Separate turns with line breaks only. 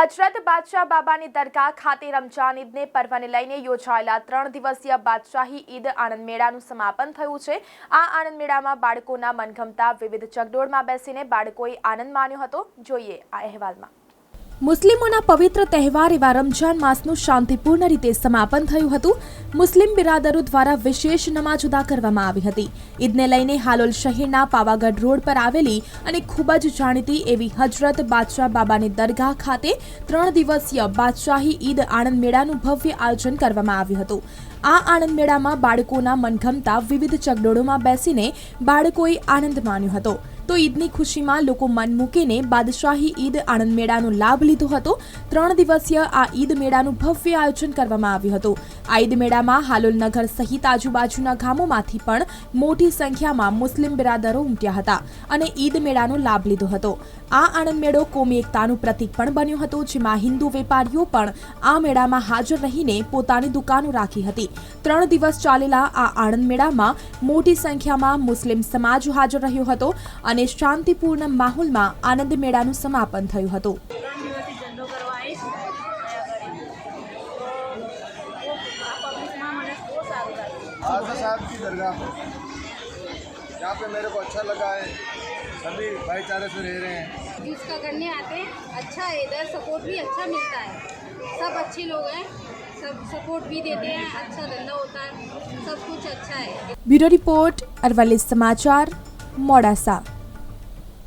હજરત બાદશાહ બાબાની દરગાહ ખાતે રમજાન ઈદને પર્વને લઈને યોજાયેલા ત્રણ દિવસીય બાદશાહી ઈદ આનંદ મેળાનું સમાપન થયું છે. આ આનંદ મેળામાં બાળકોના મનગમતા વિવિધ ચકડોળમાં બેસીને બાળકોએ આનંદ માણ્યો હતો. જોઈએ આ અહેવાલમાં. મુસ્લિમોના પવિત્ર તહેવાર એવા રમજાન માસનું શાંતિપૂર્ણ રીતે સમાપન થયું હતું. મુસ્લિમ બિરાદરો દ્વારા વિશેષ નમાજ અદા કરવામાં આવી હતી. ઈદને લઈને હાલોલ શહેરના પાવાગઢ રોડ પર આવેલી અને ખૂબ જ જાણીતી એવી હજરત બાદશાહ બાબાની દરગાહ ખાતે ત્રણ દિવસીય બાદશાહી ઈદ આણંદ મેળાનું ભવ્ય આયોજન કરવામાં આવ્યું હતું. આ આનંદ મેળામાં બાળકોના મનગમતા વિવિધ ચગડોળોમાં બેસીને બાળકોએ આનંદ માણ્યો હતો. તો ઈદની ખુશીમાં લોકો મન મૂકીને બાદશાહી ઈદ આણંદ મેળાનો લાભ લીધો હતો. ત્રણ દિવસીય આ ઈદ મેળાનું ભવ્ય આયોજન કરવામાં આવ્યું હતું. આ ઈદ મેળામાં હાલોલ નગર સહિત આજુબાજુના ગામોમાંથી પણ મોટી સંખ્યામાં મુસ્લિમ બિરાદરો ઉમટ્યા હતા અને ઈદ મેળાનો લાભ લીધો હતો. આ આણંદ મેળો કોમી એકતાનું પ્રતીક પણ બન્યો હતો, જેમાં હિન્દુ વેપારીઓ પણ આ મેળામાં હાજર રહીને પોતાની દુકાનો રાખી હતી. ત્રણ દિવસ ચાલેલા આ આણંદ મેળામાં મોટી સંખ્યામાં મુસ્લિમ સમાજ હાજર રહ્યો હતો અને શાંતિપૂર્ણ માહોલમાં આનંદ મેળાનું સમાપન થયું હતું
ત્રણ દિવસથી ધંધો કરવા આવીશ પબ્લિકમાં મને બહુ સારું લાગ્યું
आजा साहब की दरगाह पर यहाँ पे मेरे को अच्छा लगा है सभी भाईचारे से रह रहे हैं
जिसका करने आते हैं अच्छा है इधर सपोर्ट भी अच्छा मिलता है सब अच्छे लोग हैं सब सपोर्ट भी देते हैं अच्छा धंधा होता है सब कुछ अच्छा है
બ્યુરો રિપોર્ટ અરવલ્લી સમાચાર મોડાસા